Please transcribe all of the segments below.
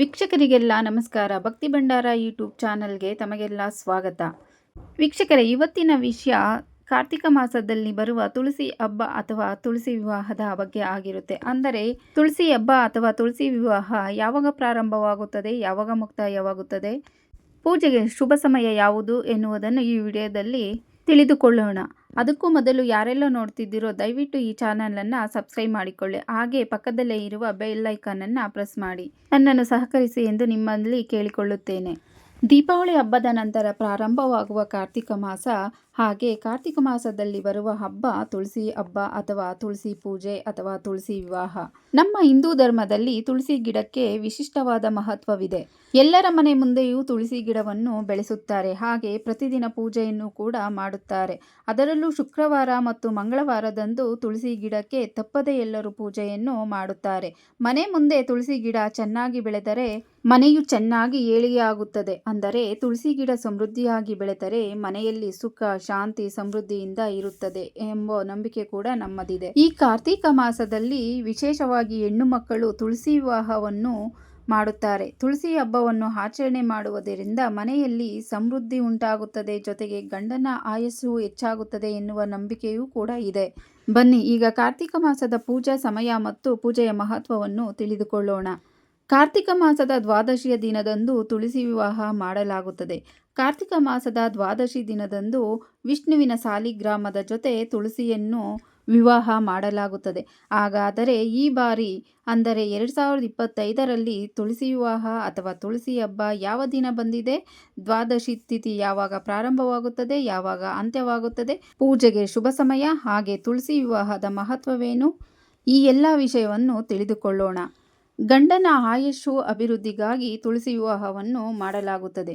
ವೀಕ್ಷಕರಿಗೆಲ್ಲ ನಮಸ್ಕಾರ. ಭಕ್ತಿ ಭಂಡಾರ ಯೂಟ್ಯೂಬ್ ಚಾನಲ್ಗೆ ತಮಗೆಲ್ಲ ಸ್ವಾಗತ. ವೀಕ್ಷಕರೇ, ಇವತ್ತಿನ ವಿಷಯ ಕಾರ್ತಿಕ ಮಾಸದಲ್ಲಿ ಬರುವ ತುಳಸಿ ಹಬ್ಬ ಅಥವಾ ತುಳಸಿ ವಿವಾಹದ ಬಗ್ಗೆ ಆಗಿರುತ್ತೆ. ಅಂದರೆ, ತುಳಸಿ ಹಬ್ಬ ಅಥವಾ ತುಳಸಿ ವಿವಾಹ ಯಾವಾಗ ಪ್ರಾರಂಭವಾಗುತ್ತದೆ, ಯಾವಾಗ ಮುಕ್ತಾಯವಾಗುತ್ತದೆ, ಪೂಜೆಗೆ ಶುಭ ಸಮಯ ಯಾವುದು ಎನ್ನುವುದನ್ನು ಈ ವಿಡಿಯೋದಲ್ಲಿ ತಿಳಿದುಕೊಳ್ಳೋಣ. ಅದಕ್ಕೂ ಮೊದಲು ಯಾರೆಲ್ಲ ನೋಡ್ತಿದ್ದೀರೋ ದಯವಿಟ್ಟು ಈ ಚಾನಲನ್ನು ಸಬ್ಸ್ಕ್ರೈಬ್ ಮಾಡಿಕೊಳ್ಳಿ. ಹಾಗೆ ಪಕ್ಕದಲ್ಲೇ ಇರುವ ಬೆಲ್ ಐಕಾನನ್ನು ಪ್ರೆಸ್ ಮಾಡಿ. ನನ್ನನ್ನು ಸಹಕರಿಸಿ ಎಂದು ನಿಮ್ಮಲ್ಲಿ ಕೇಳಿಕೊಳ್ಳುತ್ತೇನೆ. ದೀಪಾವಳಿ ಹಬ್ಬದ ನಂತರ ಪ್ರಾರಂಭವಾಗುವ ಕಾರ್ತಿಕ ಮಾಸ, ಹಾಗೆ ಕಾರ್ತಿಕ ಮಾಸದಲ್ಲಿ ಬರುವ ಹಬ್ಬ ತುಳಸಿ ಹಬ್ಬ ಅಥವಾ ತುಳಸಿ ಪೂಜೆ ಅಥವಾ ತುಳಸಿ ವಿವಾಹ. ನಮ್ಮ ಹಿಂದೂ ಧರ್ಮದಲ್ಲಿ ತುಳಸಿ ಗಿಡಕ್ಕೆ ವಿಶಿಷ್ಟವಾದ ಮಹತ್ವವಿದೆ. ಎಲ್ಲರ ಮನೆ ಮುಂದೆಯೂ ತುಳಸಿ ಗಿಡವನ್ನು ಬೆಳೆಸುತ್ತಾರೆ. ಹಾಗೆ ಪ್ರತಿದಿನ ಪೂಜೆಯನ್ನು ಕೂಡ ಮಾಡುತ್ತಾರೆ. ಅದರಲ್ಲೂ ಶುಕ್ರವಾರ ಮತ್ತು ಮಂಗಳವಾರದಂದು ತುಳಸಿ ಗಿಡಕ್ಕೆ ತಪ್ಪದೆ ಎಲ್ಲರೂ ಪೂಜೆಯನ್ನು ಮಾಡುತ್ತಾರೆ. ಮನೆ ಮುಂದೆ ತುಳಸಿ ಗಿಡ ಚೆನ್ನಾಗಿ ಬೆಳೆದರೆ ಮನೆಯು ಚೆನ್ನಾಗಿ ಏಳಿಗೆಯಾಗುತ್ತದೆ. ಅಂದರೆ ತುಳಸಿ ಗಿಡ ಸಮೃದ್ಧಿಯಾಗಿ ಬೆಳೆದರೆ ಮನೆಯಲ್ಲಿ ಸುಖ, ಶಾಂತಿ, ಸಮೃದ್ಧಿಯಿಂದ ಇರುತ್ತದೆ ಎಂಬ ನಂಬಿಕೆ ಕೂಡ ನಮ್ಮದಿದೆ. ಈ ಕಾರ್ತೀಕ ಮಾಸದಲ್ಲಿ ವಿಶೇಷವಾಗಿ ಹೆಣ್ಣು ಮಕ್ಕಳು ತುಳಸಿ ವಿವಾಹವನ್ನು ಮಾಡುತ್ತಾರೆ. ತುಳಸಿ ಹಬ್ಬವನ್ನು ಆಚರಣೆ ಮಾಡುವುದರಿಂದ ಮನೆಯಲ್ಲಿ ಸಮೃದ್ಧಿ ಉಂಟಾಗುತ್ತದೆ, ಜೊತೆಗೆ ಗಂಡನ ಆಯಸ್ಸು ಹೆಚ್ಚಾಗುತ್ತದೆ ಎನ್ನುವ ನಂಬಿಕೆಯೂ ಕೂಡ ಇದೆ. ಬನ್ನಿ, ಈಗ ಕಾರ್ತಿಕ ಮಾಸದ ಪೂಜಾ ಸಮಯ ಮತ್ತು ಪೂಜೆಯ ಮಹತ್ವವನ್ನು ತಿಳಿದುಕೊಳ್ಳೋಣ. ಕಾರ್ತಿಕ ಮಾಸದ ದ್ವಾದಶಿಯ ದಿನದಂದು ತುಳಸಿ ವಿವಾಹ ಮಾಡಲಾಗುತ್ತದೆ. ಕಾರ್ತಿಕ ಮಾಸದ ದ್ವಾದಶಿ ದಿನದಂದು ವಿಷ್ಣುವಿನ ಸಾಲಿಗ್ರಾಮದ ಜೊತೆ ತುಳಸಿಯನ್ನು ವಿವಾಹ ಮಾಡಲಾಗುತ್ತದೆ. ಹಾಗಾದರೆ ಈ ಬಾರಿ ಅಂದರೆ ಎರಡು ಸಾವಿರದ ಇಪ್ಪತ್ತೈದರಲ್ಲಿ ತುಳಸಿ ವಿವಾಹ ಅಥವಾ ತುಳಸಿ ಹಬ್ಬ ಯಾವ ದಿನ ಬಂದಿದೆ? ದ್ವಾದಶಿ ತಿಥಿ ಯಾವಾಗ ಪ್ರಾರಂಭವಾಗುತ್ತದೆ? ಯಾವಾಗ ಅಂತ್ಯವಾಗುತ್ತದೆ? ಪೂಜೆಗೆ ಶುಭ ಸಮಯ ಹಾಗೆ ತುಳಸಿ ವಿವಾಹದ ಮಹತ್ವವೇನು? ಈ ಎಲ್ಲ ವಿಷಯವನ್ನು ತಿಳಿದುಕೊಳ್ಳೋಣ. ಗಂಡನ ಆಯುಷು ಅಭಿವೃದ್ಧಿಗಾಗಿ ತುಳಸಿ ವಿವಾಹವನ್ನು ಮಾಡಲಾಗುತ್ತದೆ.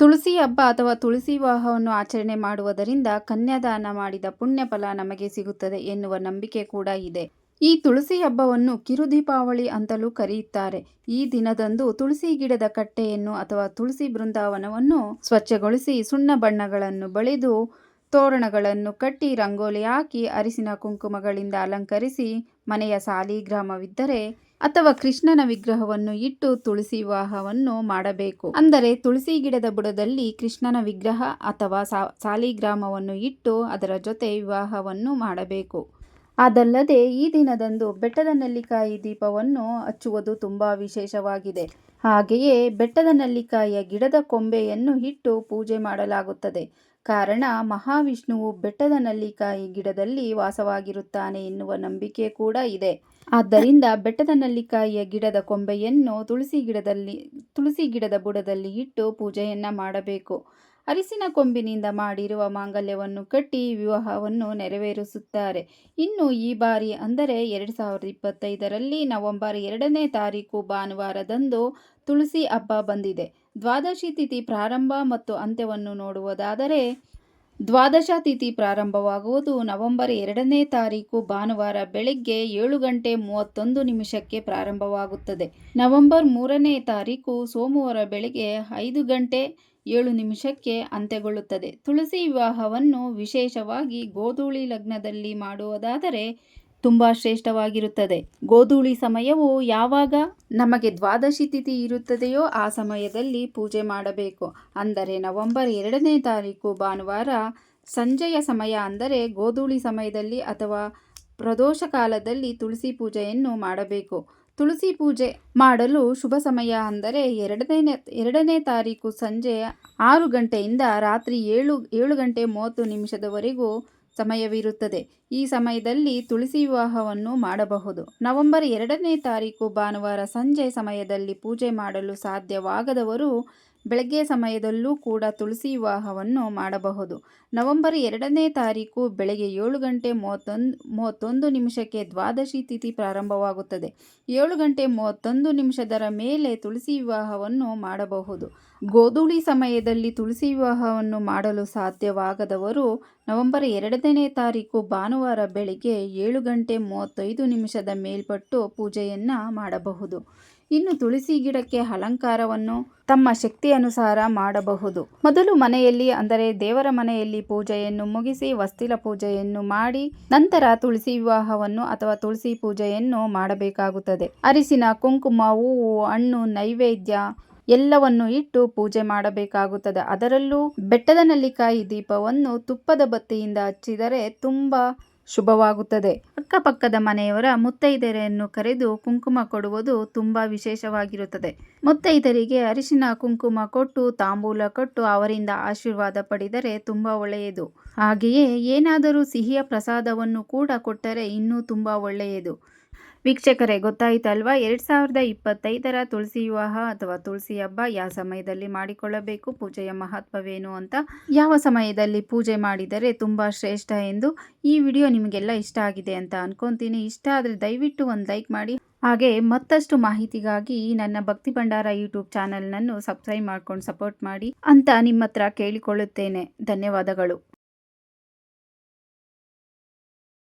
ತುಳಸಿ ಹಬ್ಬ ಅಥವಾ ತುಳಸಿ ವಿವಾಹವನ್ನು ಆಚರಣೆ ಮಾಡುವುದರಿಂದ ಕನ್ಯಾದಾನ ಮಾಡಿದ ಪುಣ್ಯ ಫಲ ನಮಗೆ ಸಿಗುತ್ತದೆ ಎನ್ನುವ ನಂಬಿಕೆ ಕೂಡ ಇದೆ. ಈ ತುಳಸಿ ಹಬ್ಬವನ್ನು ಕಿರು ದೀಪಾವಳಿ ಅಂತಲೂ ಕರೆಯುತ್ತಾರೆ. ಈ ದಿನದಂದು ತುಳಸಿ ಗಿಡದ ಕಟ್ಟೆಯನ್ನು ಅಥವಾ ತುಳಸಿ ಬೃಂದಾವನವನ್ನು ಸ್ವಚ್ಛಗೊಳಿಸಿ ಸುಣ್ಣ ಬಣ್ಣಗಳನ್ನು ಬಳಿದು ತೋರಣಗಳನ್ನು ಕಟ್ಟಿ ರಂಗೋಲಿ ಹಾಕಿ ಅರಿಸಿನ ಕುಂಕುಮಗಳಿಂದ ಅಲಂಕರಿಸಿ ಮನೆಯ ಸಾಲಿಗ್ರಾಮವಿದ್ದರೆ ಅಥವಾ ಕೃಷ್ಣನ ವಿಗ್ರಹವನ್ನು ಇಟ್ಟು ತುಳಸಿ ವಿವಾಹವನ್ನು ಮಾಡಬೇಕು. ಅಂದರೆ ತುಳಸಿ ಗಿಡದ ಬುಡದಲ್ಲಿ ಕೃಷ್ಣನ ವಿಗ್ರಹ ಅಥವಾ ಸಾಲಿಗ್ರಾಮವನ್ನು ಇಟ್ಟು ಅದರ ಜೊತೆ ವಿವಾಹವನ್ನು ಮಾಡಬೇಕು. ಅದಲ್ಲದೆ ಈ ದಿನದಂದು ಬೆಟ್ಟದ ನೆಲ್ಲಿಕಾಯಿ ದೀಪವನ್ನು ಹಚ್ಚುವುದು ತುಂಬ ವಿಶೇಷವಾಗಿದೆ. ಹಾಗೆಯೇ ಬೆಟ್ಟದ ನೆಲ್ಲಿಕಾಯಿಯ ಗಿಡದ ಕೊಂಬೆಯನ್ನು ಇಟ್ಟು ಪೂಜೆ ಮಾಡಲಾಗುತ್ತದೆ. ಕಾರಣ ಮಹಾವಿಷ್ಣುವು ಬೆಟ್ಟದ ನಲ್ಲಿಕಾಯಿ ಗಿಡದಲ್ಲಿ ವಾಸವಾಗಿರುತ್ತಾನೆ ಎನ್ನುವ ನಂಬಿಕೆ ಕೂಡ ಇದೆ. ಆದ್ದರಿಂದ ಬೆಟ್ಟದ ನಲ್ಲಿಕಾಯಿಯ ಗಿಡದ ಕೊಂಬೆಯನ್ನು ತುಳಸಿ ಗಿಡದಲ್ಲಿ, ತುಳಸಿ ಗಿಡದ ಬುಡದಲ್ಲಿ ಇಟ್ಟು ಪೂಜೆಯನ್ನು ಮಾಡಬೇಕು. ಅರಿಸಿನ ಕೊಂಬಿನಿಂದ ಮಾಡಿರುವ ಮಾಂಗಲ್ಯವನ್ನು ಕಟ್ಟಿ ವಿವಾಹವನ್ನು ನೆರವೇರಿಸುತ್ತಾರೆ. ಇನ್ನು ಈ ಬಾರಿ ಅಂದರೆ ಎರಡು ಸಾವಿರದ ಇಪ್ಪತ್ತೈದರಲ್ಲಿ ನವೆಂಬರ್ ಎರಡನೇ ತಾರೀಕು ಭಾನುವಾರದಂದು ತುಳಸಿ ಹಬ್ಬ ಬಂದಿದೆ. ದ್ವಾದಶಿ ತಿಥಿ ಪ್ರಾರಂಭ ಮತ್ತು ಅಂತ್ಯವನ್ನು ನೋಡುವುದಾದರೆ, ದ್ವಾದಶ ತಿಥಿ ಪ್ರಾರಂಭವಾಗುವುದು ನವೆಂಬರ್ ಎರಡನೇ ತಾರೀಕು ಭಾನುವಾರ ಬೆಳಗ್ಗೆ ಏಳು ಗಂಟೆ ಮೂವತ್ತೊಂದು ನಿಮಿಷಕ್ಕೆ ಪ್ರಾರಂಭವಾಗುತ್ತದೆ. ನವೆಂಬರ್ ಮೂರನೇ ತಾರೀಕು ಸೋಮವಾರ ಬೆಳಗ್ಗೆ ಐದು ಗಂಟೆ ಏಳು ನಿಮಿಷಕ್ಕೆ ಅಂತ್ಯಗೊಳ್ಳುತ್ತದೆ. ತುಳಸಿ ವಿವಾಹವನ್ನು ವಿಶೇಷವಾಗಿ ಗೋಧೂಳಿ ಲಗ್ನದಲ್ಲಿ ಮಾಡುವುದಾದರೆ ತುಂಬ ಶ್ರೇಷ್ಠವಾಗಿರುತ್ತದೆ. ಗೋಧೂಳಿ ಸಮಯವು ಯಾವಾಗ ನಮಗೆ ದ್ವಾದಶಿ ತಿಥಿ ಇರುತ್ತದೆಯೋ ಆ ಸಮಯದಲ್ಲಿ ಪೂಜೆ ಮಾಡಬೇಕು. ಅಂದರೆ ನವೆಂಬರ್ ಎರಡನೇ ತಾರೀಕು ಭಾನುವಾರ ಸಂಜೆಯ ಸಮಯ ಅಂದರೆ ಗೋಧೂಳಿ ಸಮಯದಲ್ಲಿ ಅಥವಾ ಪ್ರದೋಷ ಕಾಲದಲ್ಲಿ ತುಳಸಿ ಪೂಜೆಯನ್ನು ಮಾಡಬೇಕು. ತುಳಸಿ ಪೂಜೆ ಮಾಡಲು ಶುಭ ಸಮಯ ಅಂದರೆ ಎರಡನೇ ಎರಡನೇ ತಾರೀಕು ಸಂಜೆ ಆರು ಗಂಟೆಯಿಂದ ರಾತ್ರಿ ಏಳು ಏಳು ಗಂಟೆ ಮೂವತ್ತು ನಿಮಿಷದವರೆಗೂ ಸಮಯವಿರುತ್ತದೆ. ಈ ಸಮಯದಲ್ಲಿ ತುಳಸಿ ವಿವಾಹವನ್ನು ಮಾಡಬಹುದು. ನವೆಂಬರ್ ಎರಡನೇ ತಾರೀಕು ಭಾನುವಾರ ಸಂಜೆ ಸಮಯದಲ್ಲಿ ಪೂಜೆ ಮಾಡಲು ಸಾಧ್ಯವಾಗದವರು ಬೆಳಗ್ಗೆ ಸಮಯದಲ್ಲೂ ಕೂಡ ತುಳಸಿ ವಿವಾಹವನ್ನು ಮಾಡಬಹುದು. ನವೆಂಬರ್ ಎರಡನೇ ತಾರೀಕು ಬೆಳಗ್ಗೆ ಏಳು ಗಂಟೆ ಮೂವತ್ತೊಂದು ಮೂವತ್ತೊಂದು ನಿಮಿಷಕ್ಕೆ ದ್ವಾದಶಿ ತಿಥಿ ಪ್ರಾರಂಭವಾಗುತ್ತದೆ. ಏಳು ಗಂಟೆ ಮೂವತ್ತೊಂದು ನಿಮಿಷದರ ಮೇಲೆ ತುಳಸಿ ವಿವಾಹವನ್ನು ಮಾಡಬಹುದು. ಗೋಧೂಳಿ ಸಮಯದಲ್ಲಿ ತುಳಸಿ ವಿವಾಹವನ್ನು ಮಾಡಲು ಸಾಧ್ಯವಾಗದವರು ನವೆಂಬರ್ ಎರಡನೇ ತಾರೀಕು ಭಾನುವಾರ ಬೆಳಗ್ಗೆ ಏಳು ಗಂಟೆ ಮೂವತ್ತೈದು ನಿಮಿಷದ ಮೇಲ್ಪಟ್ಟು ಪೂಜೆಯನ್ನು ಮಾಡಬಹುದು. ಇನ್ನು ತುಳಸಿ ಗಿಡಕ್ಕೆ ಅಲಂಕಾರವನ್ನು ತಮ್ಮ ಶಕ್ತಿ ಅನುಸಾರ ಮಾಡಬಹುದು. ಮೊದಲು ಮನೆಯಲ್ಲಿ, ಅಂದರೆ ದೇವರ ಮನೆಯಲ್ಲಿ ಪೂಜೆಯನ್ನು ಮುಗಿಸಿ ವಸ್ತಿಲ ಪೂಜೆಯನ್ನು ಮಾಡಿ, ನಂತರ ತುಳಸಿ ವಿವಾಹವನ್ನು ಅಥವಾ ತುಳಸಿ ಪೂಜೆಯನ್ನು ಮಾಡಬೇಕಾಗುತ್ತದೆ. ಅರಿಸಿನ ಕುಂಕುಮ, ಹೂವು, ಹಣ್ಣು, ನೈವೇದ್ಯ ಎಲ್ಲವನ್ನು ಇಟ್ಟು ಪೂಜೆ ಮಾಡಬೇಕಾಗುತ್ತದೆ. ಅದರಲ್ಲೂ ಬೆಟ್ಟದ ನಲ್ಲಿಕಾಯಿ ದೀಪವನ್ನು ತುಪ್ಪದ ಬತ್ತಿಯಿಂದ ಹಚ್ಚಿದರೆ ತುಂಬಾ ಶುಭವಾಗುತ್ತದೆ. ಅಕ್ಕಪಕ್ಕದ ಮನೆಯವರ ಮುತ್ತೈದೆಯರನ್ನು ಕರೆದು ಕುಂಕುಮ ಕೊಡುವುದು ತುಂಬಾ ವಿಶೇಷವಾಗಿರುತ್ತದೆ. ಮುತ್ತೈದರಿಗೆ ಅರಿಶಿನ ಕುಂಕುಮ ಕೊಟ್ಟು, ತಾಂಬೂಲ ಕೊಟ್ಟು ಅವರಿಂದ ಆಶೀರ್ವಾದ ಪಡೆದರೆ ತುಂಬಾ ಒಳ್ಳೆಯದು. ಹಾಗೆಯೇ ಏನಾದರೂ ಸಿಹಿಯ ಪ್ರಸಾದವನ್ನು ಕೂಡ ಕೊಟ್ಟರೆ ಇನ್ನೂ ತುಂಬಾ ಒಳ್ಳೆಯದು. ವೀಕ್ಷಕರೇ, ಗೊತ್ತಾಯಿತಲ್ವಾ? ಎರಡು ಸಾವಿರದ ಇಪ್ಪತ್ತೈದರ ತುಳಸಿ ವಿವಾಹ ಅಥವಾ ತುಳಸಿ ಹಬ್ಬ ಯಾವ ಸಮಯದಲ್ಲಿ ಮಾಡಿಕೊಳ್ಳಬೇಕು, ಪೂಜೆಯ ಮಹತ್ವವೇನು ಅಂತ ಯಾವ ಸಮಯದಲ್ಲಿ ಪೂಜೆ ಮಾಡಿದರೆ ತುಂಬ ಶ್ರೇಷ್ಠ ಎಂದು ಈ ವಿಡಿಯೋ ನಿಮಗೆಲ್ಲ ಇಷ್ಟ ಆಗಿದೆ ಅಂತ ಅನ್ಕೊಂತೀನಿ. ಇಷ್ಟ ಆದರೆ ದಯವಿಟ್ಟು ಒಂದು ಲೈಕ್ ಮಾಡಿ. ಹಾಗೆ ಮತ್ತಷ್ಟು ಮಾಹಿತಿಗಾಗಿ ನನ್ನ ಭಕ್ತಿ ಭಂಡಾರ ಯೂಟ್ಯೂಬ್ ಚಾನಲ್ನನ್ನು ಸಬ್ಸ್ಕ್ರೈಬ್ ಮಾಡ್ಕೊಂಡು ಸಪೋರ್ಟ್ ಮಾಡಿ ಅಂತ ನಿಮ್ಮ ಹತ್ರ ಕೇಳಿಕೊಳ್ಳುತ್ತೇನೆ. ಧನ್ಯವಾದಗಳು.